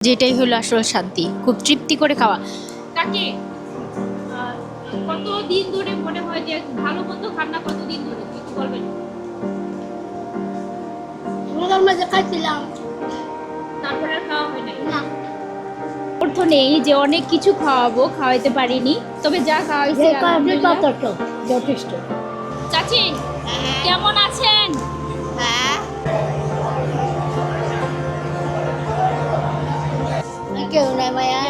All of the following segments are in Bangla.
যেটাই হলো আসল শান্তি খুব তৃপ্তি করে খাওয়া। কাকি আহ, কত দিন ধরে মনে হয় যে ভালো মন্দ খান না কত দিন ধরে? একটু বলবেন। রোজার মাঝে খাইছিলাম। তারপরে আর খাওয়া হয় না। অর্থ নেই যে অনেক কিছু খাওয়াবো খাওয়াইতে পারিনি। তবে যা খাওয়াইছি। যথেষ্ট। চাচি কেমন আছেন? কেউ নাই মায়া।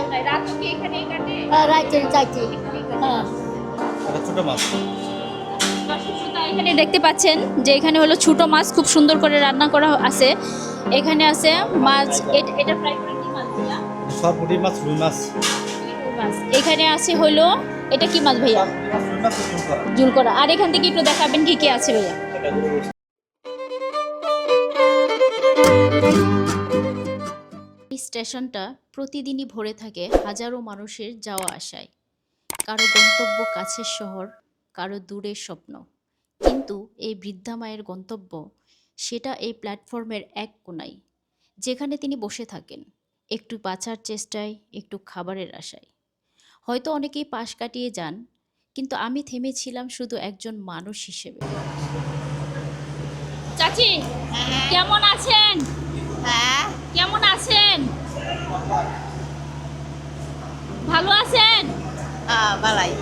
রাত চাইছি হ্যাঁ। এটা ছোট মাছ। এখানে দেখতে পাচ্ছেন যে এখানে হলো ছোট মাছ খুব সুন্দর করে রান্না করা আছে। এখানে আছে মাছ এটা ফ্রাই করে কি মাছ ভাইয়া? সরপুটি মাছ রুই মাছ। এখানে আছে হলো এটা কি মাছ ভাইয়া? জুল করা আর এখান থেকে একটু দেখাবেন কি কি আছে ভাইয়া? স্টেশনটা প্রতিদিনই ভরে থাকে হাজারো মানুষের যাওয়া আসায়। কারও গন্তব্য কাছের শহর কারও দূরের স্বপ্ন। কিন্তু এই বৃদ্ধা মায়ের গন্তব্য সেটা এই প্ল্যাটফর্মের এক কোনায় যেখানে তিনি বসে থাকেন একটু বাঁচার চেষ্টায় একটু খাবারের আশায়। হয়তো অনেকেই পাশ কাটিয়ে যান কিন্তু আমি থেমেছিলাম শুধু একজন মানুষ হিসেবে। চাচি কেমন আছেন? হ্যাঁ আছেন? ভালো আছেন? বালাই।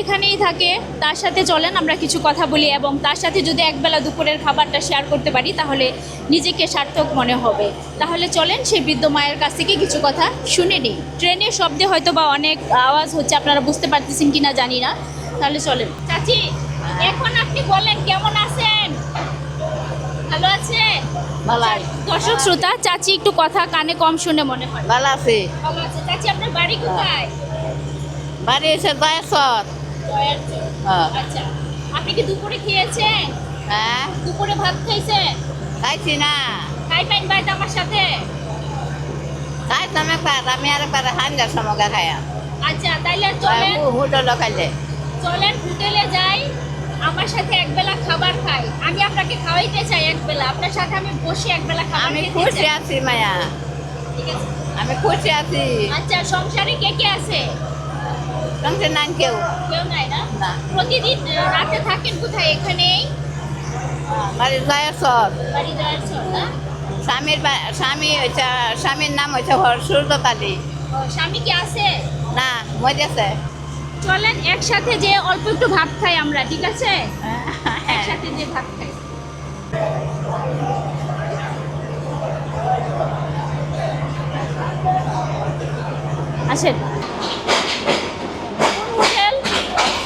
এখানেই থাকে তার সাথে চলেন আমরা কিছু কথা বলি এবং তার সাথে যদি একবেলা দুপুরের খাবারটা শেয়ার করতে পারি তাহলে নিজেকে সার্থক মনে হবে। তাহলে চলেন সেই বৃদ্ধ মায়ের কাছ থেকে কিছু কথা শুনে নিই। ট্রেনের শব্দে হয়তো বা অনেক আওয়াজ হচ্ছে আপনারা বুঝতে পারতেছেন কিনা জানি না। তাহলে চলেন। চাচি এখন আপনি বলেন কেমন আছেন? ভালো আছে? বালাই দর্শক শ্রোতা চাচি একটু কথা কানে কম শুনে মনে হয়। ভালো আছে। ভালো আছে। চাচি আপনার বাড়ি কোথায়? বাড়ি এসে দয়াসর। হ্যাঁ। আচ্ছা আপনি কি দুপুরে খেয়েছেন? হ্যাঁ। দুপুরে ভাত খাইছেন? খাইছি না। খাইবেন বাইতে আমার সাথে? খাইতাম একবার আমি আর একবার হান্ডার সমগা খাইয়া আচ্ছা তাইলে চলেন। হোটেল খাইলে। চলেন হোটেলে যাই। আমার সাথে একবেলা খাবার খাই। আমি আপনাকে খাওয়াইতে চাই একবেলা। আপনার সাথে আমি বসে একবেলা খাবার আমি খুশি আছি মায়া। ঠিক আছে। আমি খুশি আছি। আচ্ছা সংসারে কে কে আছে? সঙ্গে নান কেউ। কেউ নাই না? প্রতিদিন রাতে থাকেন কোথায়? এখানেই? বাড়ি দয়াসর বাড়ি দয়ারচর না? স্বামীর স্বামী স্বামীর নাম হয়েছে সূর্যকালী ও, স্বামী কি আছে? না মজেছে চলেন একসাথে যে অল্প একটু ভাত খাই আমরা ঠিক আছে? একসাথে যে ভাত খাই। আসেন কোন হোটেল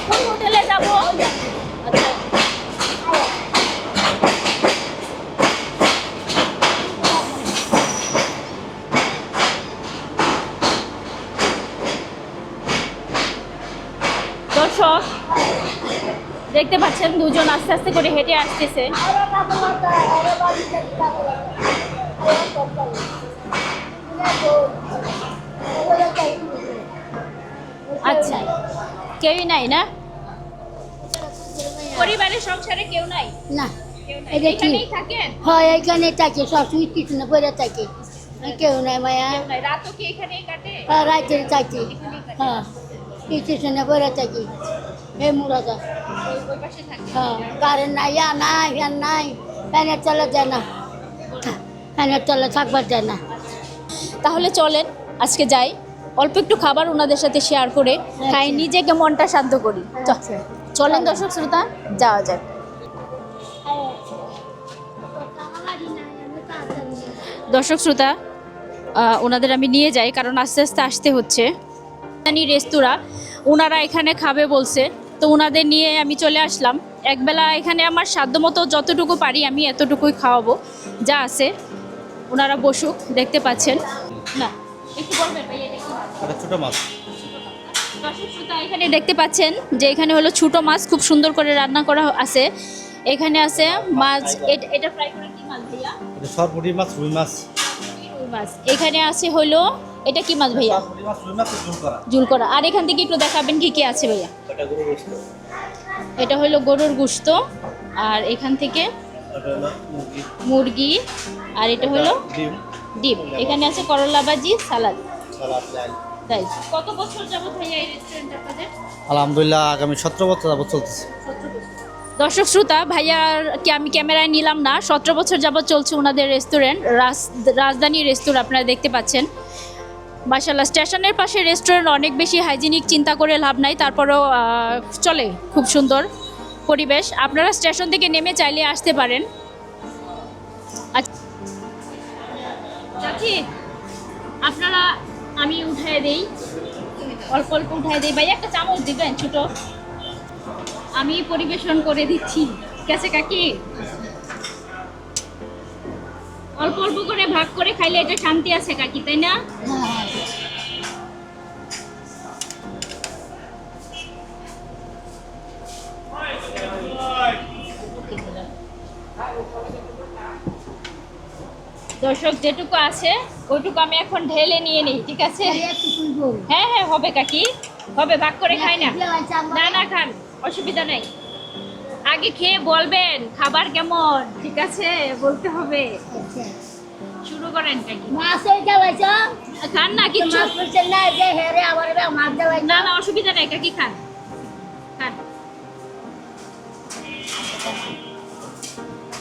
কোন হোটেলে যাব আচ্ছা দর্শক দেখতে পাচ্ছেন দুজন আস্তে আস্তে করে হেঁটে আসতেছে। আচ্ছা কেউই নাই না? পরিবারের সংসারে কেউ নাই? না? এখানেই থাকেন? হয় এখানে থাকি সবসময় কিছু না করে থাকি। কেউ নাই মায়া। কেউ নাই। রাতও কি এখানেই কাটে? রাইতে থাকি হ্যাঁ কিছু না করে থাকি। এই মুরাদা। হ্যাঁ কারেন্ট নাই ইয়া নাই ফ্যান নাই ফ্যানের তলে যায় না। ফ্যানের তলে থাকবার যায় না। তাহলে চলেন আজকে যাই। অল্প একটু খাবার ওনাদের সাথে শেয়ার করে খাই নিজেকে মনটা শান্ত করি। আচ্ছা। চলেন দর্শক শ্রোতা যাওয়া যাক। দর্শক শ্রোতা ওনাদের আমি নিয়ে যাই কারণ আস্তে আস্তে আসতে হচ্ছে। জানি রেস্তোরাঁ ওনারা এখানে খাবে বলছে। তো ওনাদের নিয়ে আমি চলে আসলাম। একবেলা এখানে আমার সাধ্যমতো যতটুকু পারি আমি এতটুকুই খাওয়াবো যা আছে। ওনারা বসুক দেখতে পাচ্ছেন। না একটু বলবেন ভাই এটা কি মাছ? এটা ছোট মাছ। এখানে দেখতে পাচ্ছেন যে এখানে হলো ছোট মাছ খুব সুন্দর করে রান্না করা আছে। এখানে আছে মাছ এটা ফ্রাই করা কি মাছ ভাইয়া? এটা সরপুটি মাছ রুই মাছ। রুই মাছ। এখানে আছে হলো এটা কি মাছ ভাইয়া? জুল করা আর এখান থেকে একটু দেখাবেন কি কি আছে ভাইয়া। এটা হলো গরুর গুস্ত আর এখান থেকে মুরগি আর এটা হলো ডিম। এখানে আছে করলা ভাজি সালাদ। তাই। কত বছর যাবত ভাইয়া এই রেস্টুরেন্ট আপনাদের? আলহামদুলিল্লাহ আগামী সতেরো বছর যাবত চলতেছে। দর্শক শ্রোতা ভাইয়ার কি আমি ক্যামেরায় নিলাম না সতেরো বছর যাবত চলছে ওনাদের রেস্টুরেন্ট রাজধানী রেস্টুরেন্ট আপনারা দেখতে পাচ্ছেন। মাসাল্লাহ স্টেশনের পাশে রেস্টুরেন্ট অনেক বেশি হাইজিনিক চিন্তা করে লাভ নাই, তারপরেও চলে খুব সুন্দর পরিবেশ। আপনারা স্টেশন থেকে নেমে চাইলে আসতে পারেন। আচ্ছা। আপনারা, আমি উঠায় দেই। অল্প অল্প উঠায় দেই। ভাই একটা চামচ দিবেন ছোট। আমি পরিবেশন করে দিচ্ছি। ঠিক আছে কাকি? অল্প অল্প করে ভাগ করে খাইলে এটা শান্তি আছে কাকি, তাই না? দর্শক যেটুকু আছে ওইটুকু আমি এখন ঢেলে নিয়ে নিই ঠিক আছে? হ্যাঁ হ্যাঁ হবে কাকি হবে ভাগ করে খাই না। না না খান অসুবিধা নাই। আগে খেয়ে বলবেন খাবার কেমন? ঠিক আছে বলতে হবে। শুরু করেন কাকি। খান না পড়ছে না যে হেরে আবার মাছ দেওয়াই না না অসুবিধা নাই কাকি খান।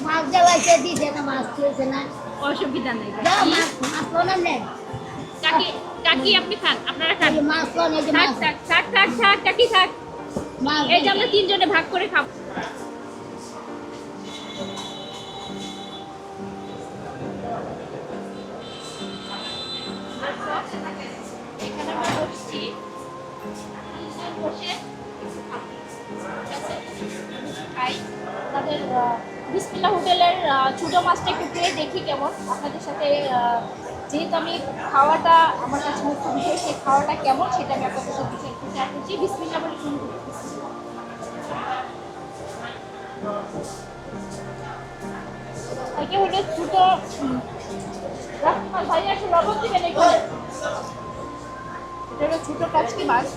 মাছ দেওয়াইছে দিছে না মাছ খেয়েছে না। অসুবিধা নাই। মাছ মাছ নেন কাকি কাকি আপনি খান আপনারা খান। মাছ এই থাক মাছ। থাক থাক থাক থাক কাকি থাক। এই যে আমরা তিনজনে ভাগ করে খাব। এখানে আমরা বসছি। বসে। খাই। তাদের বিসমিল্লা হোটেলের ছোট মাছটা একটু খেয়ে দেখি কেমন। আপনাদের সাথে যেহেতু আমি খাওয়াটা, আমার কাছে মুখ্য বিষয় সেই খাওয়াটা কেমন, সেটা আমি আপনাদের সাথে একটু শেয়ার করছি বিসমিল্লা বলে শুরু করি এটা হলো ছোট ভাই একটু লবণ দিবেন এখানে? এটা হলো ছোট কাচকি মাছ।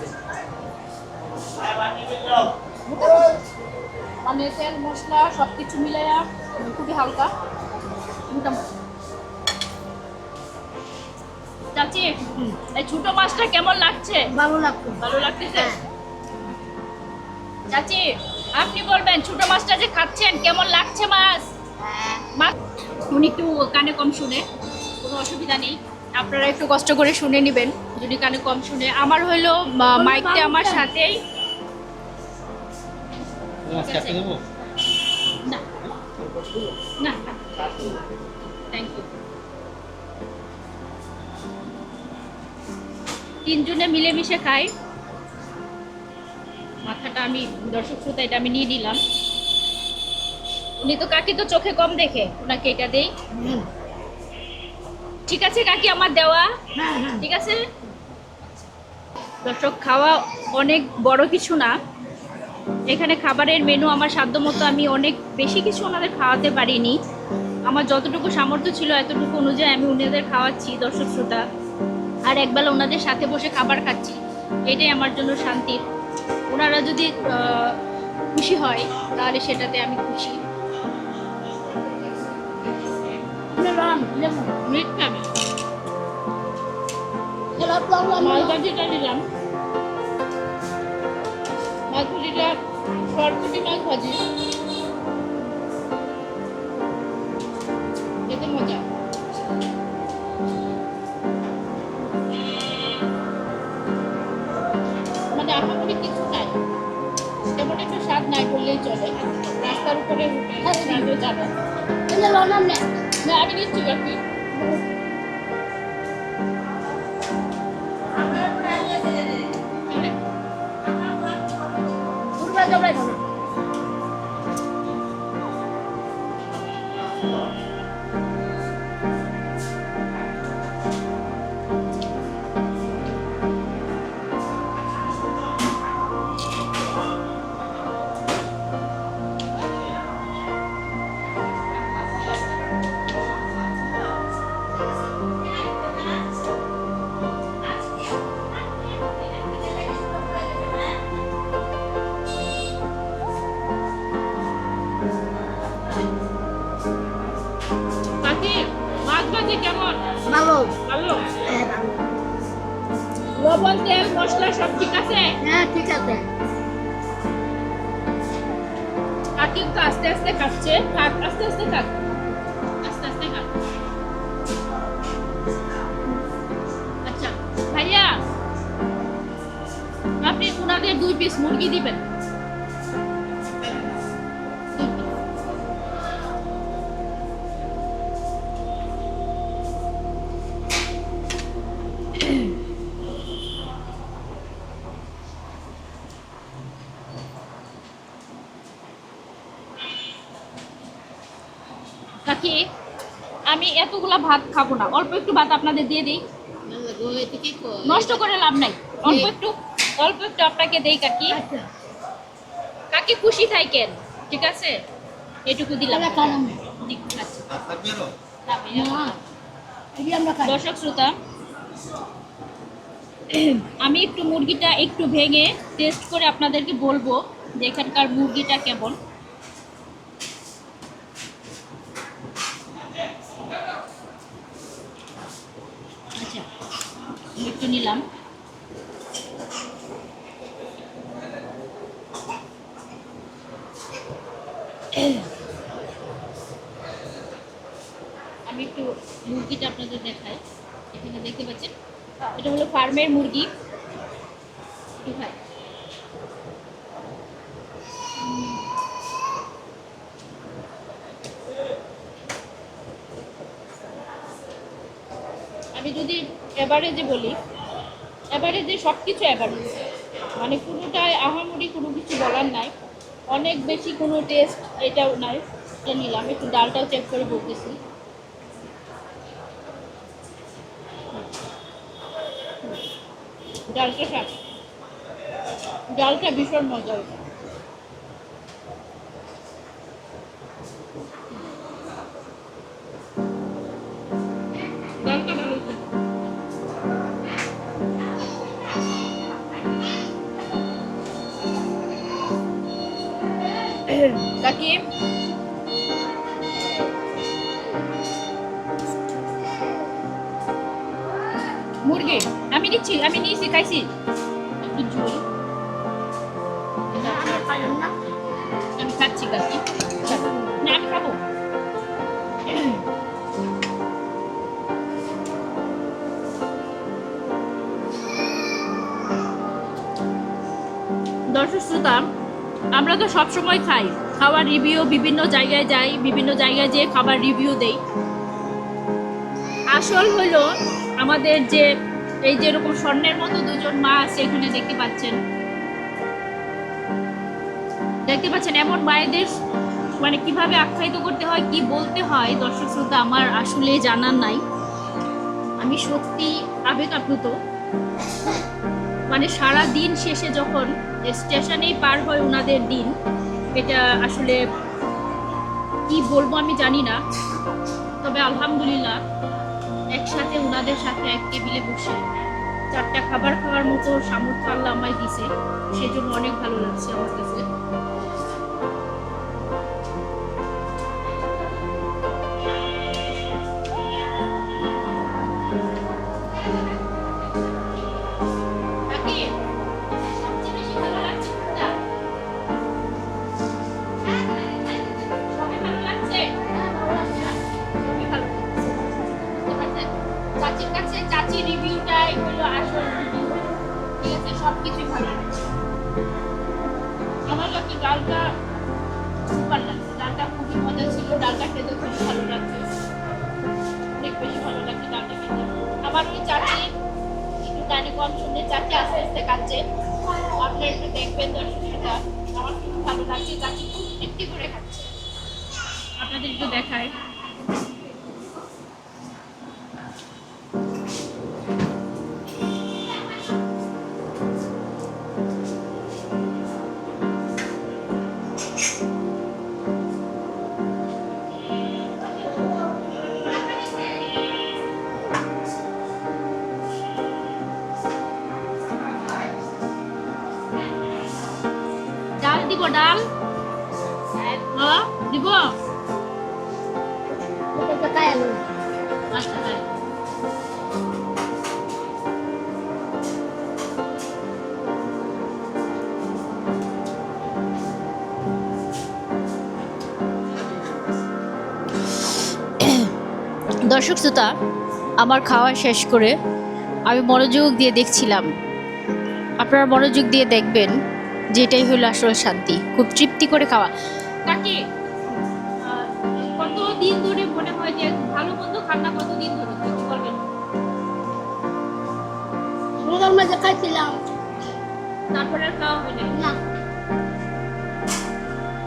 মানে তেল মশলা সব কিছু মিলাইয়া খুবই হালকা। মোটামুটি চাচি এই ছোট মাছটা কেমন লাগছে? ভালো লাগতো ভালো লাগতেছে? চাচি আপনি বলবেন ছোট মাছটা যে খাচ্ছেন কেমন লাগছে মাছ? মাছ? উনি একটু কানে কম শুনে কোনো অসুবিধা নেই। আপনারা একটু কষ্ট করে শুনে নেবেন যদি কানে কম শুনে। আমার হইল মাইকটা আমার সাথেই। না। না থ্যাংক ইউ তিনজনে মিলেমিশে খাই। মাথাটা আমি দর্শক শ্রোতা এটা আমি নিয়ে নিলাম। উনি তো কাকি তো চোখে কম দেখে ওনাকে এটা দেই। ঠিক আছে কাকি আমার দেওয়া? হ্যাঁ হ্যাঁ। ঠিক আছে? দর্শক খাওয়া অনেক বড় কিছু না। এখানে খাবারের মেনু আমার সাধ্য মতো আমি অনেক বেশি কিছু ওনাদের খাওয়াতে পারিনি। আমার যতটুকু সামর্থ্য ছিল এতটুকু অনুযায়ী আমি ওনাদের খাওয়াচ্ছি, দর্শক শ্রোতা। আর একবেলা ওনাদের সাথে বসে খাবার খাচ্ছি, এটাই আমার জন্য শান্তির ওনারা যদি খুশি হয়, তাহলে সেটাতে আমি খুশি। মিট নিলাম। মাছ ভাজিটা সরপুটি মাছ ভাজি খেতে মজা। মানে আহামরি কিছু নাই। তেমন একটু স্বাদ নাই বললেই চলে। রাস্তার উপরে উঠে যাবে। আমি নিচ্ছি মশলা সব ঠিক আছে? হ্যাঁ ঠিক আছে। কাকি তো আস্তে আস্তে কাটছে। কাট আস্তে আস্তে কাট আস্তে আস্তে কাট আচ্ছা ভাইয়া আপনি ওনাদের দুই পিস মুরগি দিবেন। আমি এতগুলা ভাত খাব না। অল্প একটু ভাত আপনাদের দিয়ে দিই। নষ্ট করে লাভ নাই। অল্প একটু অল্প একটু আপনাকে দেই কাকি। আচ্ছা। কাকি খুশি থাকেন ঠিক আছে? এটুকু দিলাম। খাই। দর্শক শ্রোতা আমি একটু মুরগিটা একটু ভেঙে টেস্ট করে আপনাদেরকে বলব যে এখানকার মুরগিটা কেমন। একটু নিলাম। আমি একটু মুরগিটা আপনাদের দেখাই। এখানে দেখতে পাচ্ছেন? এটা হলো ফার্মের মুরগি। একটু খাই উম। আমি যদি এভারেজে বলি অ্যাভারেজে সব কিছু অ্যাভারেজ মানে কোনোটাই আহামরি কোনো কিছু বলার নাই। অনেক বেশি কোনো টেস্ট এটাও নাই। এটা নিলাম, একটু ডালটাও চেক করে বলতেছি। ডালটা ডালটা ভীষণ মজা হয়েছে কাকি মুরগি, আমি নিচ্ছি, আমি নিয়েছি, খাইছি। একটু ঝোল আমি খাচ্ছি কাকি না, আমি খাব। দর্শক শ্রোতা, আমরা তো সব সময় খাই। খাবার রিভিউ বিভিন্ন জায়গায় যাই, বিভিন্ন জায়গায় যেয়ে খাবার রিভিউ দেই। আসল হলো আমাদের যে, এই যে এরকম স্বর্ণের মতো দুজন মা আছে এখানে দেখতে পাচ্ছেন। দেখতে পাচ্ছেন এমন মায়েদের মানে কীভাবে আখ্যায়িত করতে হয়, কি বলতে হয়, দর্শক শ্রোতা, আমার আসলে জানার নাই। আমি সত্যি আবেগ আপ্লুত মানে সারা দিন শেষে যখন স্টেশনেই পার হয় ওনাদের দিন এটা আসলে কি বলব আমি জানি না। তবে আলহামদুলিল্লাহ, একসাথে ওনাদের সাথে এক টেবিলে বসে চারটা খাবার খাওয়ার মতো সামর্থ্য আল্লাহ আমায় দিছে সেজন্য অনেক ভালো লাগছে আমার কাছে। আমার কাছে ডালটা সুপার লাগছে। ডালটা খুবই মজা ছিল। ডালটা খেতে খুব ভালো লাগছে। অনেক বেশি ভালো লাগছে ডালটা খেতে। আবার ওই চাচি একটু কম শুনে চাচি আস্তে আস্তে কাচ্ছে আপনারা একটু দেখবেন দর্শকরা আমার খুব ভালো লাগছে চাচি খুব করে খাচ্ছে। আপনাদের একটু দেখায়। দিব ডাল দিব? দর্শক শ্রোতা আমার খাওয়া শেষ করে আমি মনোযোগ দিয়ে দেখছিলাম। আপনারা মনোযোগ দিয়ে দেখবেন যে এটাই হলো আসলে শান্তি। খুব তৃপ্তি করে খাওয়া। কাকি কতদিন ধরে মনে হয় যে ভালো মন্দ খান না কতদিন ধরে একটু বলবেন রোজার মাঝে খাইছিলাম। তারপরে আর খাওয়া হয় না।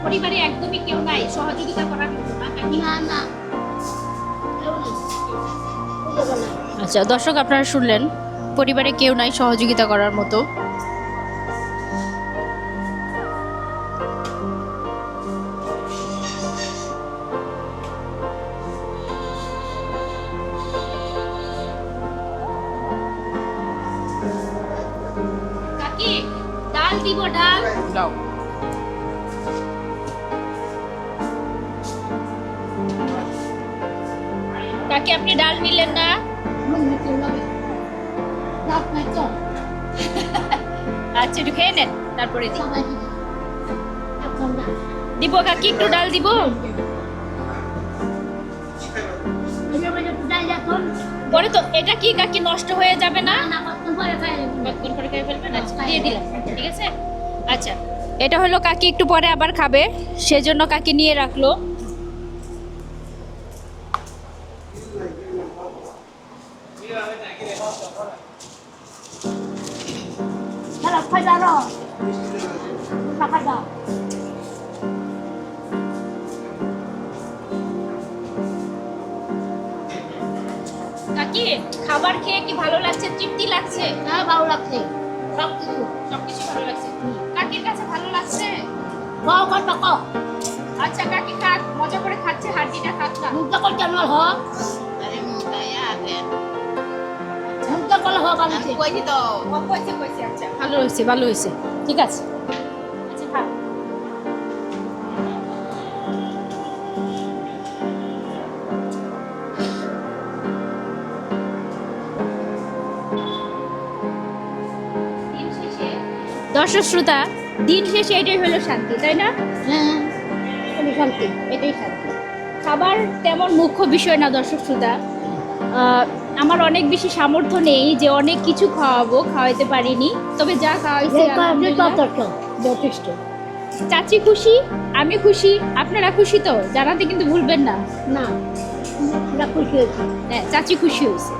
পরিবারে একদমই কেউ নাই সহযোগিতা করার মতো না না না। কেউ নেই। বুঝতে না আচ্ছা দর্শক আপনারা শুনলেন পরিবারে কেউ নাই সহযোগিতা করার মতো। দিবে। কাকি, একটু ডাল দিব? পরে তো, এটা কি কাকি, নষ্ট হয়ে যাবে না? আচ্ছা ঠিক আছে? আচ্ছা এটা হলো কাকি, একটু পরে আবার খাবে। সেজন্য কাকি নিয়ে রাখল। খারাপ কাকি খাবার খেয়ে কি ভালো লাগছে? তৃপ্তি লাগছে? হ্যাঁ ভালো লাগছে। সব কিছু সবকিছু ভালো লাগছে। কাকির কাছে ভালো লাগছে? খাও কত খাও আচ্ছা কাকি খাক মজা করে খাচ্ছে হাড্ডিটা খাক না। মুখটা করতে আমার হ আরে মুখায় আছে মুখটা করলে হ বানিয়েছে। কইছি তো ও কইছে কইছে আচ্ছা। ভালো হয়েছে ভালো হয়েছে। ঠিক আছে। দর্শক শ্রোতা দিন শেষে এটাই হলো শান্তি তাই না? হ্যাঁ। শান্তি এটাই শান্তি। খাবার তেমন মুখ্য বিষয় না দর্শক শ্রোতা। আমার অনেক বেশি সামর্থ্য নেই যে অনেক কিছু খাওয়াবো খাওয়াইতে পারিনি। তবে যা খাওয়াইছি যথেষ্ট চাচি খুশি আমি খুশি আপনারা খুশি তো? জানাতে কিন্তু ভুলবেন না। না খুশি হয়েছি। হ্যাঁ চাচি খুশি হয়েছে।